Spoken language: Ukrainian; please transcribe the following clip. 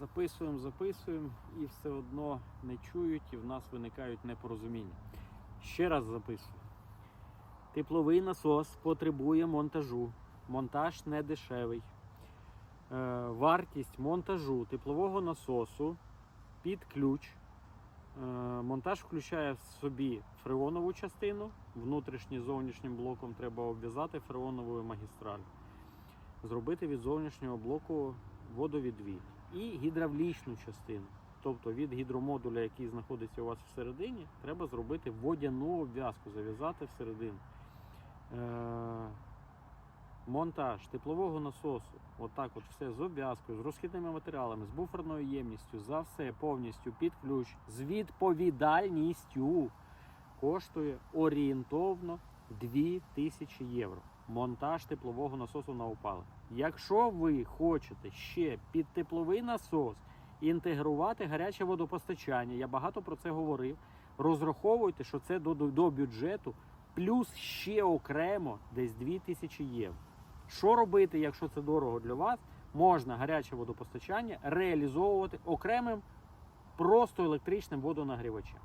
Записуємо, записуємо і все одно не чують, і в нас виникають непорозуміння. Ще раз записую. Тепловий насос потребує монтажу. Монтаж не дешевий. Е, вартість монтажу теплового насосу під ключ. Е, монтаж включає в собі фреонову частину. Внутрішній зовнішнім блоком треба обв'язати фреоновою магістраль. Зробити від зовнішнього блоку водовідвід і гідравлічну частину. Тобто від гідромодуля, який знаходиться у вас всередині, треба зробити водяну обв'язку, зав'язати всередину. Е- монтаж теплового насосу, отак от все з обв'язкою, з розхідними матеріалами, з буферною ємністю, за все повністю під ключ, з відповідальністю коштує орієнтовно 2000 євро. Монтаж теплового насосу на опалення. Якщо ви хочете ще під тепловий насос інтегрувати гаряче водопостачання, я багато про це говорив. Розраховуйте, що це до, до, до бюджету, плюс ще окремо десь 2000 євро. Що робити, якщо це дорого для вас? Можна гаряче водопостачання реалізовувати окремим просто електричним водонагрівачем.